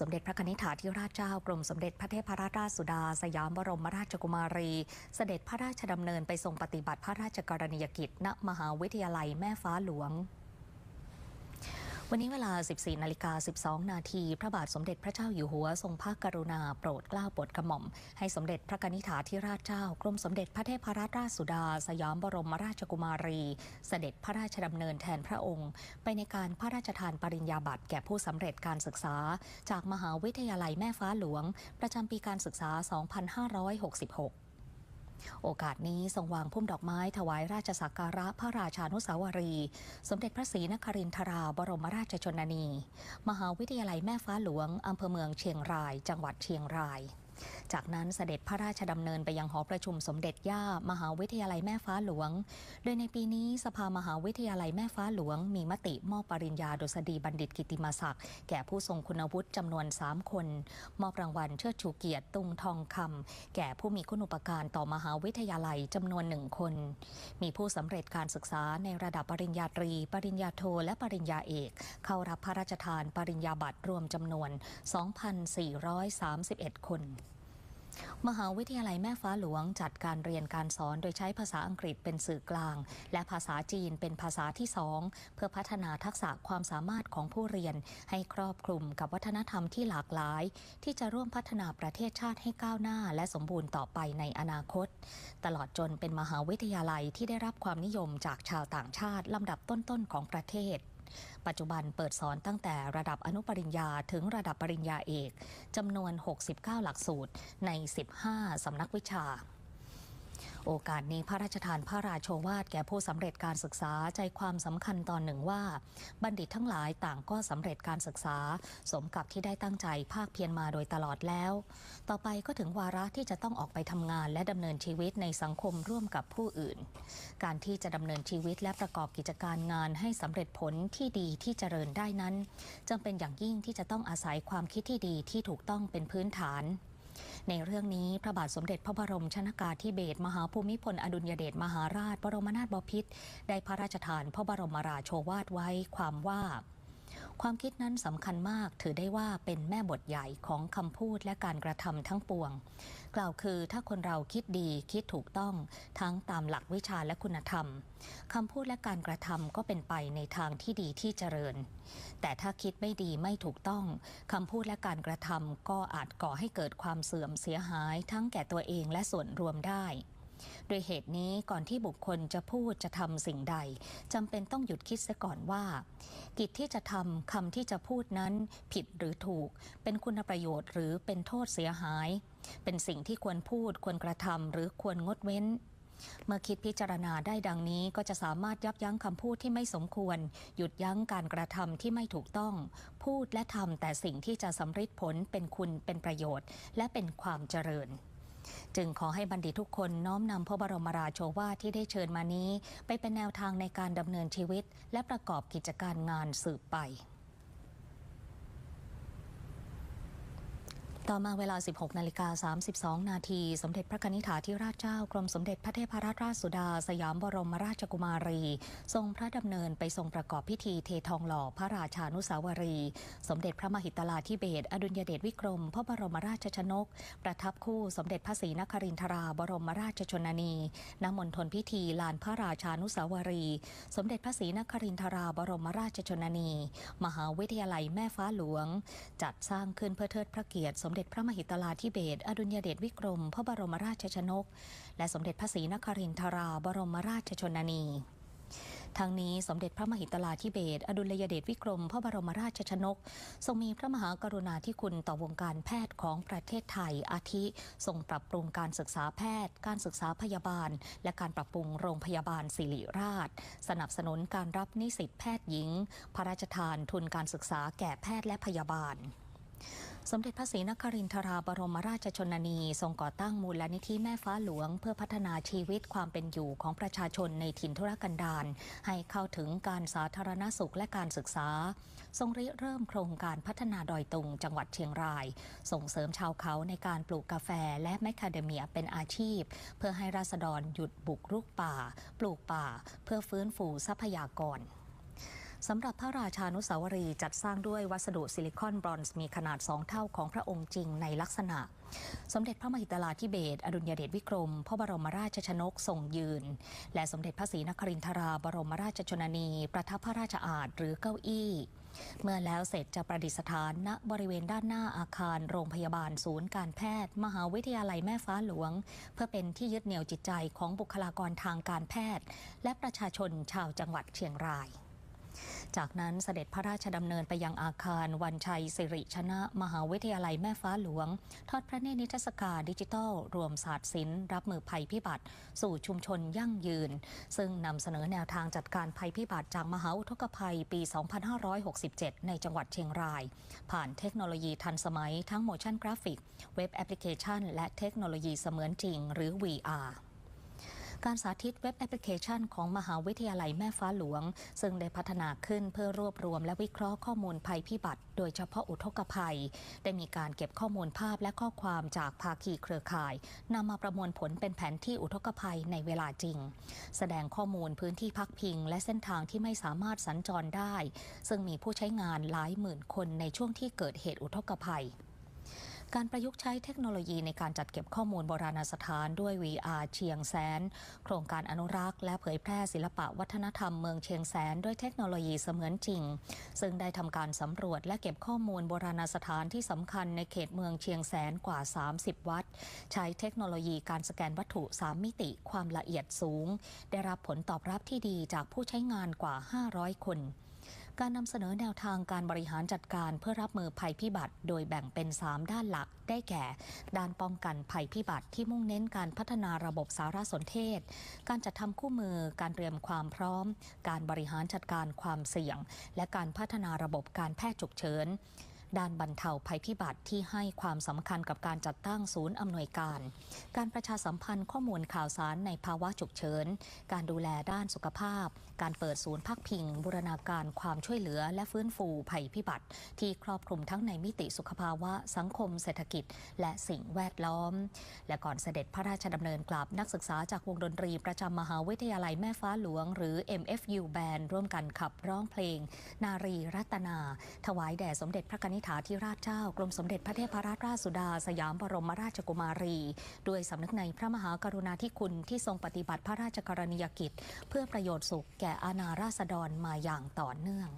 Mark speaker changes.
Speaker 1: สมเด็จพระนิธิถาธิราชเจ้ากรมสมเด็จพระเทพรัตนราชสุดา สยามบรมราชกุมารี เสด็จพระราชดำเนินไปทรงปฏิบัติพระราชกรณียกิจ ณ มหาวิทยาลัยแม่ฟ้าหลวง วันนี้เวลา 14 นาฬิกา 12 นาที พระบาทสมเด็จพระเจ้าอยู่หัวทรงพระกรุณาโปรดเกล้าโปรดกระหม่อม ให้สมเด็จพระนิธิถาธิราชเจ้ากรมสมเด็จพระเทพรัตนราชสุดา สยามบรมราชกุมารี เสด็จพระราชดำเนินแทนพระองค์ ไปในการพระราชทานปริญญาบัตรแก่ผู้สำเร็จการศึกษา จากมหาวิทยาลัยแม่ฟ้าหลวง ประจำปีการศึกษา 2566 โอกาสนี้ทรงวางพุ่มดอกไม้ถวายราชสักการะพระราชานุสาวรี สมเด็จพระศรีนครินทราบรมราชชนนี มหาวิทยาลัยแม่ฟ้าหลวงอำเภอเมืองเชียงราย จังหวัดเชียงราย จากนั้นเสด็จพระราชดำเนินไปยังหอประชุมสมเด็จย่า มหาวิทยาลัยแม่ฟ้าหลวง โดยในปีนี้สภามหาวิทยาลัยแม่ฟ้าหลวง มีมติมอบปริญญาดุษฎีบัณฑิตกิติมศักดิ์แก่ผู้ทรงคุณวุฒิจำนวน 3 คน มอบรางวัลเชิดชูเกียรติตุงทองคำแก่ผู้มีคุณอุปการต่อมหาวิทยาลัยจำนวนหนึ่งคน มีผู้สำเร็จการศึกษาในระดับปริญญาตรี ปริญญาโทและปริญญาเอก เข้ารับพระราชทานปริญญาบัตรรวมจำนวน 2,431 คน มหาวิทยาลัยแม่ฟ้าหลวงจัดการเรียนการสอนโดยใช้ภาษาอังกฤษเป็นสื่อกลาง และภาษาจีนเป็นภาษาที่สองเพื่อพัฒนาทักษะความสามารถของผู้เรียน ให้ครอบคลุมกับวัฒนธรรมที่หลากหลาย ที่จะร่วมพัฒนาประเทศชาติให้ก้าวหน้า และสมบูรณ์ต่อไปในอนาคต ตลอดจนเป็นมหาวิทยาลัยที่ได้รับความนิยมจากชาวต่างชาติลำดับต้นๆของประเทศ ปัจจุบันเปิดสอนตั้งแต่ระดับอนุปริญญาถึงระดับปริญญาเอกจำนวน 69 หลักสูตรใน 15 สำนักวิชา โอกาสนี้พระราชทานพระราโชวาทแก่ผู้สำเร็จการศึกษาใจความสำคัญตอนหนึ่งว่า บัณฑิตทั้งหลายต่างก็สำเร็จการศึกษา สมกับที่ได้ตั้งใจภาคเพียรมาโดยตลอดแล้ว ต่อไปก็ถึงวาระที่จะต้องออกไปทำงานและดำเนินชีวิตในสังคมร่วมกับผู้อื่น การที่จะดำเนินชีวิตและประกอบกิจการงานให้สำเร็จผลที่ดีที่เจริญได้นั้นจำเป็นอย่างยิ่งที่จะต้องอาศัยความคิดที่ดีที่ถูกต้องเป็นพื้นฐาน ในเรื่องนี้พระบาทสมเด็จพระบรมชนากาธิเบศรมหาภูมิพลอดุลยเดชมหาราช บรมนาถบพิตรได้พระราชทานพระบรมราโชวาทไว้ความว่า ความคิดนั้นสำคัญมากถือได้ว่าเป็นแม่บทใหญ่ของคำพูดและการกระทำทั้งปวง กล่าวคือถ้าคนเราคิดดีคิดถูกต้องทั้งตามหลักวิชาและคุณธรรมคำพูดและการกระทำก็เป็นไปในทางที่ดีที่เจริญ แต่ถ้าคิดไม่ดีไม่ถูกต้องคำพูดและการกระทำก็อาจก่อให้เกิดความเสื่อมเสียหายทั้งแก่ตัวเองและส่วนรวมได้ โดยเหตุนี้ก่อนที่บุคคลจะพูดจะทำสิ่งใดจำเป็นต้องหยุดคิดซะก่อนว่า กิจที่จะทำคำที่จะพูดนั้นผิดหรือถูก เป็นคุณประโยชน์หรือเป็นโทษเสียหาย เป็นสิ่งที่ควรพูดควรกระทำหรือควรงดเว้นเมื่อคิดพิจารณาได้ดังนี้ก็จะสามารถยับยั้งคำพูดที่ไม่สมควร หยุดยั้งการกระทำที่ไม่ถูกต้อง พูดและทำแต่สิ่งที่จะสำฤทธิ์ผลเป็นคุณเป็นประโยชน์ และเป็นความเจริญ จึงขอให้บัณฑิตทุกคนน้อมนำพระบรมราโชวาทที่ได้เชิญมานี้ ไปเป็นแนวทางในการดำเนินชีวิต และประกอบกิจการงานสืบไป ต่อมาเวลา 16 นาฬิกา 32 นาที สมเด็จพระนิธิถาธิราชเจ้ากรมสมเด็จพระเทพรัตนราชสุดา สยามบรมราชกุมารี ทรงพระดำเนินไปทรงประกอบพิธีเททองหล่อพระราชานุสาวรี สมเด็จพระมหิตลาธิเบศอดุลยเดชวิกรม พระบรมราชชนก ประทับคู่สมเด็จพระศรีนครินทราบรมราชชนนีณมณฑลพิธีลานพระราชานุสาวรี สมเด็จพระศรีนครินทราบรมราชชนนี มหาวิทยาลัยแม่ฟ้าหลวง จัดสร้างขึ้นเพื่อเทิดพระเกียรติสมมเด็จพระมหิตลาธิเบศอดุลยเดชวิกรม พระบรมราชชนก และสมเด็จพระศรีนครินทรา บรมราชชนนีทั้งนี้สมเด็จพระมหิตลาธิเบศอดุลยเดชวิกรม พระบรมราชชนก ทรงมีพระมหากรุณาธิคุณต่อวงการแพทย์ของประเทศไทย อาทิทรงปรับปรุงการศึกษาแพทย์ การศึกษาพยาบาล และการปรับปรุงโรงพยาบาลศิริราช สนับสนุนการรับนิสิตแพทย์หญิง พระราชทานทุนการศึกษาแก่แพทย์และพยาบาล สมเด็จพระศรีนครินทราบรมราชชนนี ทรงก่อตั้งมูลนิธิแม่ฟ้าหลวง เพื่อพัฒนาชีวิตความเป็นอยู่ของประชาชนในถิ่นทุรกันดารให้เข้าถึงการสาธารณสุขและการศึกษา ทรงริเริ่มโครงการพัฒนาดอยตุงจังหวัดเชียงราย ส่งเสริมชาวเขาในการปลูกกาแฟและแมคคาเดเมียเป็นอาชีพ เพื่อให้ราษฎรหยุดบุกรุกป่า ปลูกป่า เพื่อฟื้นฟูทรัพยากร สำหรับพระราชานุสาวรีจัดสร้างด้วยวัสดุซิลิคอนบรอนซ์มีขนาด 2 เท่าของพระองค์จริงในลักษณะ สมเด็จพระมหิดลาธิเบศอดุลยเดชวิกรม พระบรมราชชนกทรงยืน และสมเด็จพระศรีนครินทราบรมราชชนนี ประทับพระราชอาณหรือเก้าอี้เมื่อแล้วเสร็จจะประดิษฐานณบริเวณด้านหน้าอาคารโรงพยาบาลศูนย์การแพทย์ มหาวิทยาลัยแม่ฟ้าหลวง เพื่อเป็นที่ยึดเหนี่ยวจิตใจของบุคลากรทางการแพทย์ และประชาชนชาวจังหวัดเชียงราย จากนั้นเสด็จพระราชดำเนินไปยังอาคารวันชัยสิริชนะ มหาวิทยาลัยแม่ฟ้าหลวง ทอดพระเนตรนิทรรศการดิจิทัล รวมศาสตร์ศิลป์รับมือภัยพิบัติ สู่ชุมชนยั่งยืน ซึ่งนำเสนอแนวทางจัดการภัยพิบัติจากมหาอุทกภัยปี 2567 ในจังหวัดเชียงราย ผ่านเทคโนโลยีทันสมัยทั้ง motion graphic เว็บแอปพลิเคชัน และเทคโนโลยีเสมือนจริง หรือ VR การสาธิตเว็บแอปพลิเคชันของมหาวิทยาลัยแม่ฟ้าหลวง ซึ่งได้พัฒนาขึ้นเพื่อรวบรวมและวิเคราะห์ข้อมูลภัยพิบัติ โดยเฉพาะอุทกภัย ได้มีการเก็บข้อมูลภาพและข้อความจากภาคีเครือข่ายนำมาประมวลผลเป็นแผนที่อุทกภัยในเวลาจริง แสดงข้อมูลพื้นที่พักพิง และเส้นทางที่ไม่สามารถสัญจรได้ ซึ่งมีผู้ใช้งานหลายหมื่นคนในช่วงที่เกิดเหตุอุทกภัย การประยุกต์ใช้เทคโนโลยีในการจัดเก็บข้อมูลโบราณสถานด้วย VR เชียงแสน โครงการอนุรักษ์ และเผยแพร่ศิลปะวัฒนธรรมเมืองเชียงแสน ด้วยเทคโนโลยีเสมือนจริง ซึ่งได้ทำการสำรวจและเก็บข้อมูลโบราณสถานที่สำคัญในเขตเมืองเชียงแสนกว่า 30 วัด ใช้เทคโนโลยีการสแกนวัตถุ 3 มิติความละเอียดสูง ได้รับผลตอบรับที่ดีจากผู้ใช้งานกว่า 500 คน การนำเสนอแนวทางการบริหารจัดการเพื่อรับมือภัยพิบัติ โดยแบ่งเป็น 3 ด้านหลัก ได้แก่ ด้านป้องกันภัยพิบัติที่มุ่งเน้นการพัฒนาระบบสารสนเทศ การจัดทำคู่มือ การเตรียมความพร้อม การบริหารจัดการความเสี่ยง และการพัฒนาระบบการแพทย์ฉุกเฉิน ด้านบรรเทาภัยพิบัติที่ให้ความสำคัญกับการจัดตั้งศูนย์อำนวยการ การประชาสัมพันธ์ข้อมูลข่าวสารในภาวะฉุกเฉิน การดูแลด้านสุขภาพ การเปิดศูนย์พักพิง บูรณาการความช่วยเหลือและฟื้นฟูภัยพิบัติ ที่ครอบคลุมทั้งในมิติสุขภาวะสังคมเศรษฐกิจ และสิ่งแวดล้อม และก่อนเสด็จพระราชดำเนินกลับนักศึกษาจากวงดนตรีประจำมหาวิทยาลัยแม่ฟ้าหลวง หรือ MFU Band ร่วมกันขับร้องเพลง นารีรัตนา ถวายแด่สมเด็จพระนิฐาธิราชเจ้ากรมสมเด็จพระเทพรัตนราชสุดา สยามบรมราชกุมารี ด้วยสำนึกในพระมหากรุณาธิคุณที่ทรงปฏิบัติพระราชกรณียกิจ เพื่อประโยชน์สุขแก่อาณาราษฎรมาอย่างต่อเนื่อง